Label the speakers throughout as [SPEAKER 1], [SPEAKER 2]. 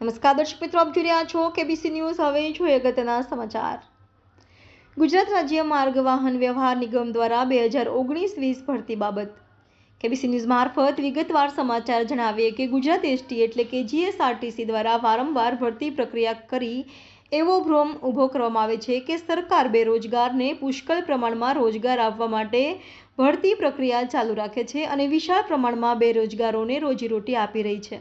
[SPEAKER 1] નમસ્કાર દર્શક મિત્રો, આપ જોઈ રહ્યા છો કેબીસી ન્યૂઝ હવે જોઈએ અગત્યના સમાચાર. ગુજરાત રાજ્ય માર્ગ વાહન વ્યવહાર નિગમ દ્વારા બે હજાર ઓગણીસ વીસ ભરતી બાબત. કેબીસી ન્યૂઝ મારફત વિગતવાર સમાચાર જણાવીએ કે ગુજરાત એસટી એટલે કે જીએસઆરટીસી દ્વારા વારંવાર ભરતી પ્રક્રિયા કરી એવો ભ્રમ ઊભો કરવામાં આવે છે કે સરકાર બેરોજગારને પુષ્કળ પ્રમાણમાં રોજગાર આપવા માટે ભરતી પ્રક્રિયા ચાલુ રાખે છે અને વિશાળ પ્રમાણમાં બેરોજગારોને રોજીરોટી આપી રહી છે.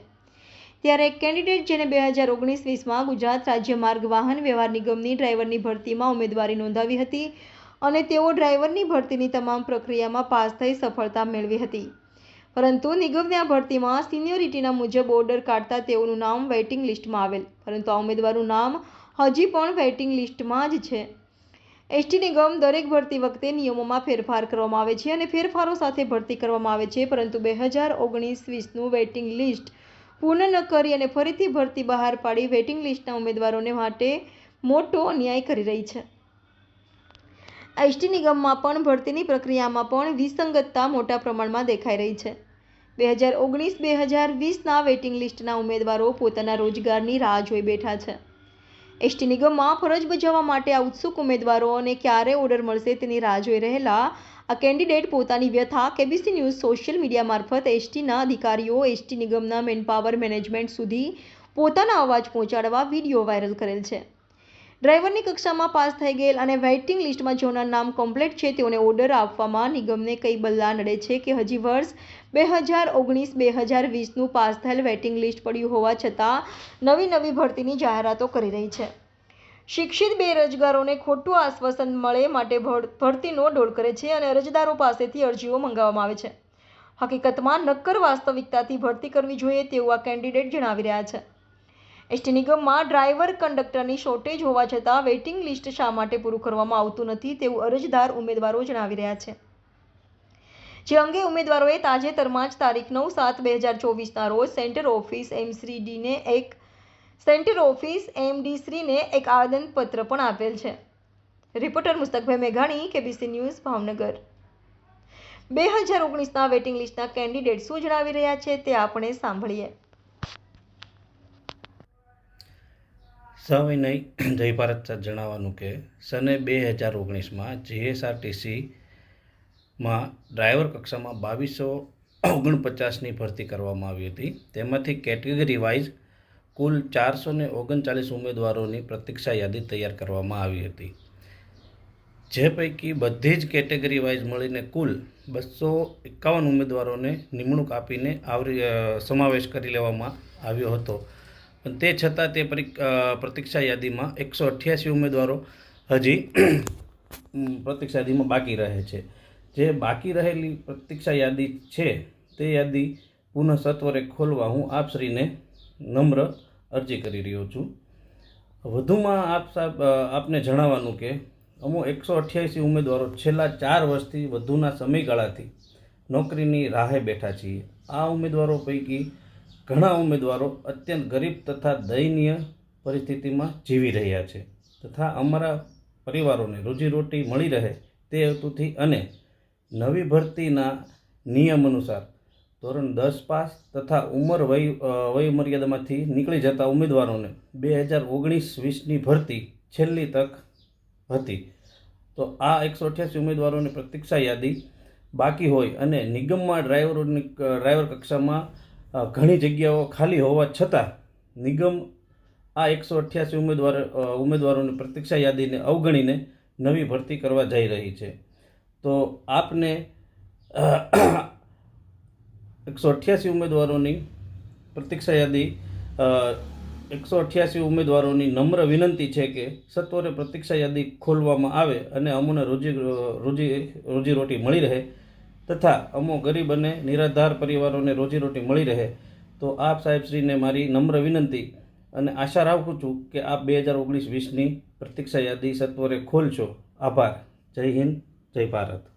[SPEAKER 1] ત્યારે કેન્ડિડેટ જેને બે હજાર ઓગણીસ વીસમાં ગુજરાત રાજ્ય માર્ગ વાહન વ્યવહાર નિગમની ડ્રાઈવરની ભરતીમાં ઉમેદવારી નોંધાવી હતી અને તેઓ ડ્રાઈવરની ભરતીની તમામ પ્રક્રિયામાં પાસ થઈ સફળતા મેળવી હતી. પરંતુ નિગમની આ ભરતીમાં સિનિયોરિટીના મુજબ ઓર્ડર કાઢતા તેઓનું નામ વેઇટિંગ લિસ્ટમાં આવેલ. પરંતુ આ ઉમેદવારનું નામ હજી પણ વેઇટિંગ લિસ્ટમાં જ છે. એસટી નિગમ દરેક ભરતી વખતે નિયમોમાં ફેરફાર કરવામાં આવે છે અને ફેરફારો સાથે ભરતી કરવામાં આવે છે. પરંતુ બે હજાર ઓગણીસ વીસનું વેઇટિંગ લિસ્ટ પૂર્ણ ન કરી અને ફરીથી ભરતી બહાર પાડી વેઇટિંગ લિસ્ટના ઉમેદવારોને માટે મોટો અન્યાય કરી રહી છે. એસટી નિગમમાં પણ ભરતીની પ્રક્રિયામાં પણ વિસંગતતા મોટા પ્રમાણમાં દેખાઈ રહી છે. બે હજાર ઓગણીસ બે હજાર વીસના વેઇટિંગ લિસ્ટના ઉમેદવારો પોતાના રોજગારની રાહ જોઈ બેઠા છે. એસટી નિગમમાં ફરજ બજાવવા માટે આ ઉત્સુક ઉમેદવારોને ક્યારે ઓર્ડર મળશે તેની રાહ જોઈ રહેલા આ કેન્ડિડેટ પોતાની વ્યથા કેબીસી ન્યૂઝ સોશિયલ મીડિયા મારફત એસટીના અધિકારીઓ એસટી નિગમના મેનપાવર મેનેજમેન્ટ સુધી પોતાના અવાજ પહોંચાડવા વીડિયો વાયરલ કરેલ છે. ડ્રાઈવરની કક્ષામાં પાસ થઈ ગયેલ અને વેઇટિંગ લિસ્ટમાં જેઓના નામ કમ્પ્લીટ છે, તેઓને ઓર્ડર આપવામાં નિગમને કઈ બલ્લા નડે છે કે હજી વર્ષ બે હજાર ઓગણીસ, બે હજાર વીસનું પાસ થયેલ વેઇટિંગ લિસ્ટ પડ્યું હોવા છતાં નવી નવી ભરતીની જાહેરાતો કરી રહી છે. શિક્ષિત બેરોજગારોને ખોટું આશ્વાસન મળે માટે ભર- ભરતીનો ડોળ કરે છે અને અરજદારો પાસેથી અરજીઓ મંગાવવામાં આવે છે. હકીકતમાં નક્કર વાસ્તવિકતાથી ભરતી કરવી જોઈએ તેવું આ કેન્ડિડેટ જણાવી રહ્યા છે. એસટી નિગમમાં ડ્રાઈવર કંડક્ટરની શોર્ટેજ હોવા છતાં વેઇટિંગ લિસ્ટ શા માટે પૂરું કરવામાં આવતું નથી તેવું અરજદાર ઉમેદવારો જણાવી રહ્યા છે. જે અંગે ઉમેદવારોએ તાજેતરમાં જ તારીખ નવ સાત બે હજાર ચોવીસના રોજ સેન્ટર ઓફિસ એમ શ્રી એક સેન્ટર ઓફિસ એમડી શ્રીને એક આવેદનપત્ર પણ આપેલ છે. રિપોર્ટર મુસ્તકભાઈ મેઘાણી, કેબીસી ન્યૂઝ, ભાવનગર. બે હજાર ઓગણીસના વેઇટિંગ લિસ્ટના કેન્ડિડેટ શું જણાવી રહ્યા છે તે આપણે સાંભળીએ.
[SPEAKER 2] સવિનય જય ભારત જણાવવાનું કે સને બે હજાર ઓગણીસમાં જીએસઆરટીસીમાં ડ્રાઈવર કક્ષામાં બાવીસો ઓગણપચાસની ભરતી કરવામાં આવી હતી. તેમાંથી કેટેગરી વાઇઝ કુલ ચારસો ને ઓગણચાલીસ ઉમેદવારોની પ્રતીક્ષા યાદી તૈયાર કરવામાં આવી હતી. જે પૈકી બધી જ કેટેગરી વાઇઝ મળીને કુલ બસો એકાવન ઉમેદવારોને નિમણૂક આપીને આવરી સમાવેશ કરી લેવામાં આવ્યો હતો. પણ તે છતાં તે પ્રતીક્ષા યાદીમાં એકસો અઠ્યાસી ઉમેદવારો હજી પ્રતીક્ષા યાદીમાં બાકી રહે છે. જે બાકી રહેલી પ્રતીક્ષા યાદી છે, તે યાદી પુનઃ સત્વરે ખોલવા હું આપશ્રીને નમ્ર અરજી કરી રહ્યો છું. વધુમાં આપ સાહેબ આપને જણાવવાનું કે અમુક એકસો અઠ્યાસી ઉમેદવારો છેલ્લા ચાર વર્ષથી વધુના સમયગાળાથી નોકરીની રાહે બેઠા છીએ. આ ઉમેદવારો પૈકી ઘણા ઉમેદવારો અત્યંત ગરીબ તથા દયનીય પરિસ્થિતિમાં જીવી રહ્યા છે તથા અમારા પરિવારોને રોજીરોટી મળી રહે તે હેતુથી અને નવી ભરતીના નિયમ અનુસાર ધોરણ દસ પાસ તથા ઉંમર વય વયમર્યાદામાંથી નીકળી જતા ઉમેદવારોને બે હજાર ઓગણીસ વીસની ભરતી છેલ્લી તક હતી. તો આ એકસો અઠ્યાસી ઉમેદવારોની પ્રતીક્ષા યાદી બાકી હોય અને નિગમમાં ડ્રાઈવરોની ડ્રાઈવર કક્ષામાં ઘણી જગ્યાઓ ખાલી હોવા છતાં નિગમ આ એકસો અઠ્યાસી ઉમેદવાર ઉમેદવારોની પ્રતીક્ષા યાદીને અવગણીને નવી ભરતી કરવા જઈ રહી છે. તો આપને એકસો અઠ્યાસી ઉમેદવારોની પ્રતીક્ષા યાદી એકસો અઠ્યાસી ઉમેદવારોની નમ્ર વિનંતી છે કે સત્વરે પ્રતીક્ષા યાદી ખોલવામાં આવે અને અમોને રોજી રોજી રોજીરોટી મળી રહે તથા અમો ગરીબ અને નિરાધાર પરિવારોને રોજીરોટી મળી રહે, તો આપ સાહેબશ્રીને મારી નમ્ર વિનંતી અને આશા રાખું છું કે આપ બે હજાર ઓગણીસ વીસની પ્રતીક્ષા યાદી સત્વરે ખોલશો. આભાર. જય હિન્દ, જય ભારત.